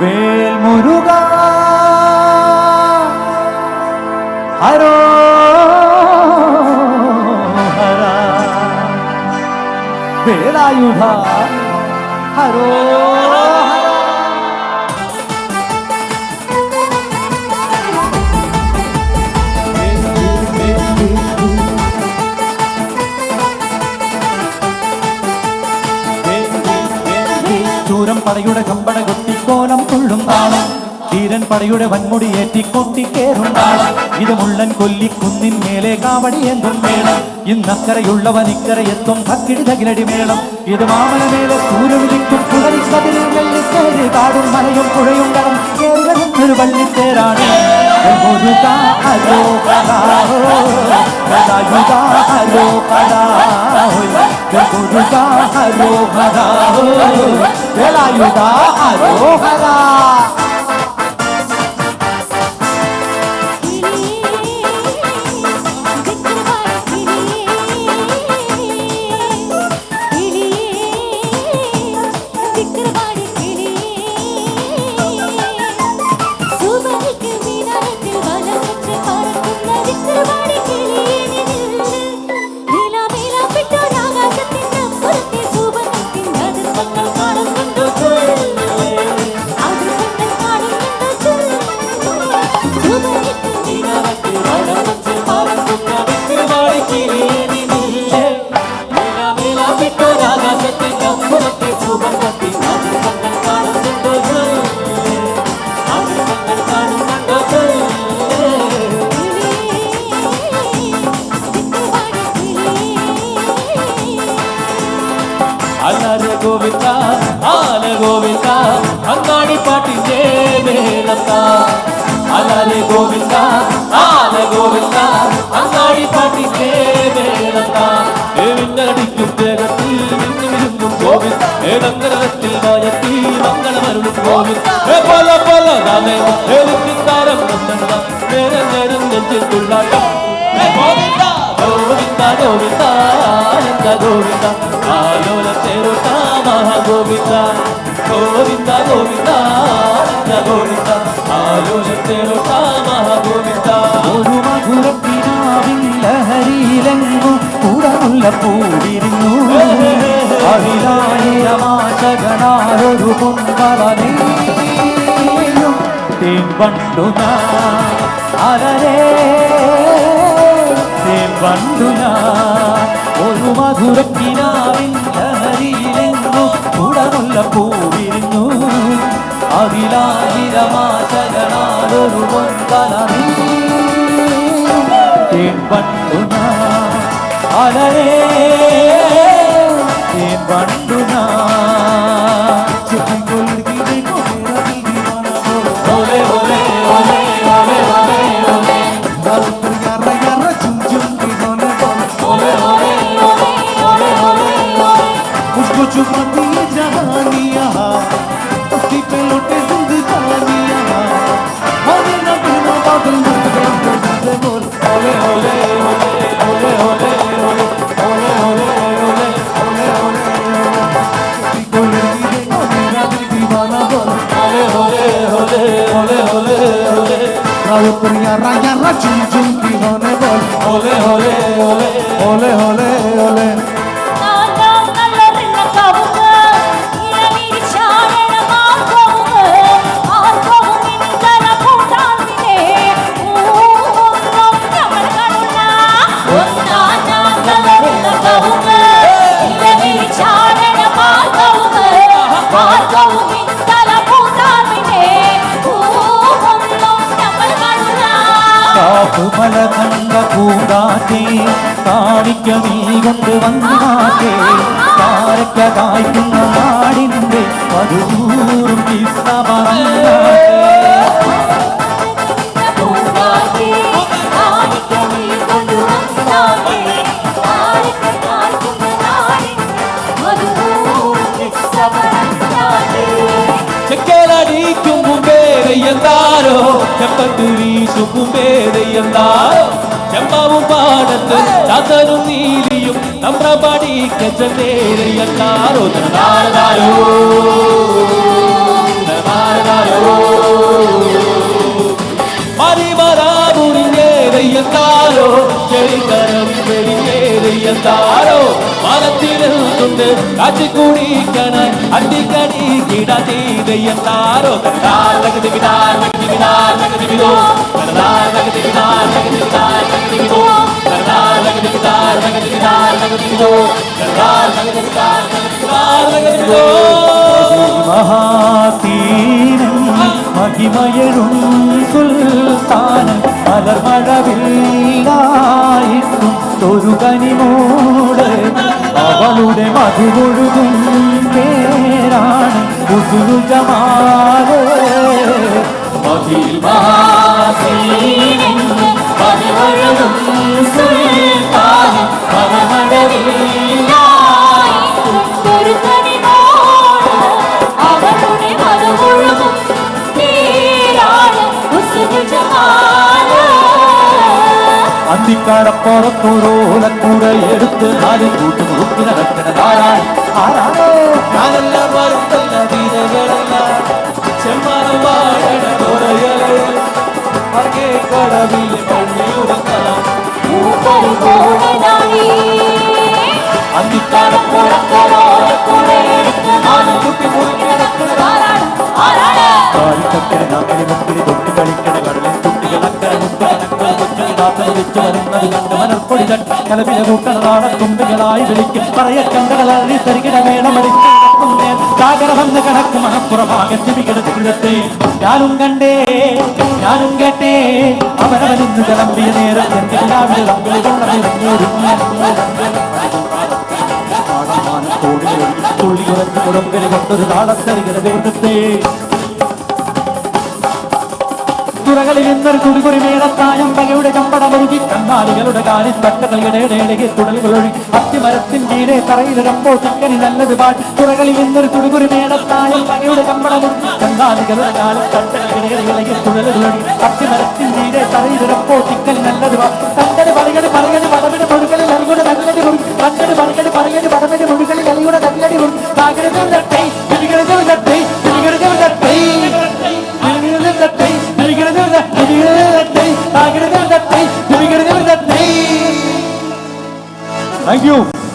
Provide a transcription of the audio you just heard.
vel muruga haro hara vel ayudha haro hara ചൂരം പടയുടെ Khambata കൊട്ടിക്കോലം കൊള്ളും നാളം ധീരൻ പടയുടെ വൻമുടി ഏറ്റി കൊത്തിക്കേറും നാളം ഇത് മുള്ളൻ കൊല്ലി കുന്നിൻ മേലെ കാവടി എന്തും വേണം ഇന്നക്കരയുള്ളവൻ ഇക്കരയെത്തും ഭക്കിടി തകിലടി മേളം. ഇത് മാമല മേലെ സൂര്യവിളിക്കും കുടലിക്കതിരിൽ വെള്ളിത്തേര് കാടും മലയും പുഴയും കടം. ഒരു വള്ളിത്തേരാണ്. मोरू का आलो कला हो कलायू का आलो कला हो मोरू का आलो कला हो कलायू का आलो कला അല്ലാതെ ഗോവിന്ദ ആല ഗോവിന്ദ അങ്ങാടി പാട്ടിന്റെ മേളത്ത. അല്ലാതെ ഗോവിന്ദ ആല ഗോവിന്ദ അങ്ങാടി പാട്ടിന്റെ മേളത്ത. ഏവിന്നടിക്കും വേഗത്തിൽ നിന്നുമിരുന്നും ഗോവിന്ദ. ഏടങ്കരത്തിൽ വായത്തി മംഗളമരുളും ഗോവിന്ദ. പല പല വന്നെണ്ട നേരം നേരം നെഞ്ചിൽ തുള്ളാട്ടം. గోవింద ఆలోల చెరుట మహాగోవింద గోవింద గోవింద గోవింద ఆలోల చెరుట మహాగోవింద ഒരു മധുരത്തിനാവിൽ ലഹരിയിലെങ്ങും കൂടമുള്ള പൂവിരുന്നു അവിലായിരമാശകനാലൊരു പൊൻപളനെയും തേമ്പണ്ടുന അരരേ തേമ്പണ്ടുനാ ഒരു മധുരക്കിനാവിൻ ലഹരിയിലെന്നു കുടമുള്ള പൂവിരുന്നു അതിലായിരമാശകളാലൊരു കൊന്തലറി പണ്ണു അലരേ காப்புமல கந்த பூங்காத்தே காணிக்க நீ கொண்டு வந்தாத்தே காரக்க காய்க்கும் நாடின்றே மதுதூரும் கிஸ்தவந்தாத்தே എന്താരോ? ചെമ്പത്തുലി സുഖുമേതയെന്താരോ ചെമ്പാവും പാടത്ത് ചാത്തനും നീലിയും തമ്പ്രപടി കച്ചേരയെന്താരോ നാരദാരോ നാരദാരോ മറിമറാ മുറിഞ്ഞേതയെന്താരോ ചെളിക്കരം വെളിഞ്ഞേ செய்யத்தாரோ மரத்திலிருந்துண்டு காட்சி கூடி கண அடிக்கடி கிடாதி செய்யத்தாரோ தார். நகதி விதார் நகதி விதார் நகதி விதோ தார் நகதி விதார் நகதி விதார் நகதி விதோ தார் நகதி விதார் நகதி விதார் நகதி விதோ தார் நகதி விதார் நகதி விதார் நகதி விதோ மகாதீன സുൽത്താനൻ അലർമഴവില്ലായിട്ടും ഒരു കനിമോട് അവളുടെ മധുകൊഴുകും പേരാണ് ഉസുലു ജമാൽ മഹിൽ கோரத்தோடு உலக்கூட எடுத்து ஆடி கூட்டு ஊக்கி நடக்கிறதாரா நானெல்லாம் மறுத்தல்ல வீரர்களெல்லாம் செம்மன വരുന്നത് കണ്ട് മനർപ്പൊടി തട്ടി കലവില കൂട്ടണ നാടത്തുമ്പികളായി വിളിക്കും പറയക്കണ്ടകളി തരികിട വേണമടിച്ച് ജാഗര വന്ന് കണക്ക് മണപ്പുറമാകെ ചെവികിട ജീവിതത്തെ ഞാനും കണ്ടേ ഞാനും കേട്ടേ അവനവനിന്ന് കിളമ്പിയ നേരം എന്റെ രാവിലെ തമ്മിൽ തുള്ളി കുറച്ച് കൊടുക്കല് കൊണ്ടൊരു താളത്തരികിട ദിവസത്തെ തുറകളിൽ നിന്നൊരു കുടികുറി മേളത്തായം പകയുടെ ചമ്പടമൊഴുകി കണ്ണാടികളുടെ കാലിൽ തട്ടകളുടെ ഇടയിലേക്ക് തുടലുകളൊഴി അത്തിമരത്തിൻ കീഴെ തറയിലിടുമ്പോൾ ചിക്കനി നല്ലത് പാട്ട് തുറകളിൽ നിന്നൊരു കുടികുറി മേളത്തായം പകയുടെ ചമ്പടമൊഴുകി കണ്ണാടികളുടെ കാലിൽ തട്ടകളുടെ ഇടയിലേക്ക് തുടലുകളൊഴി അത്തിമരത്തിൻ കീഴെ തറയിലിടുമ്പോൾ ചിക്കനി നല്ലത് പാട്ട് തണ്ടട് പറികട് പറികട് Thank you.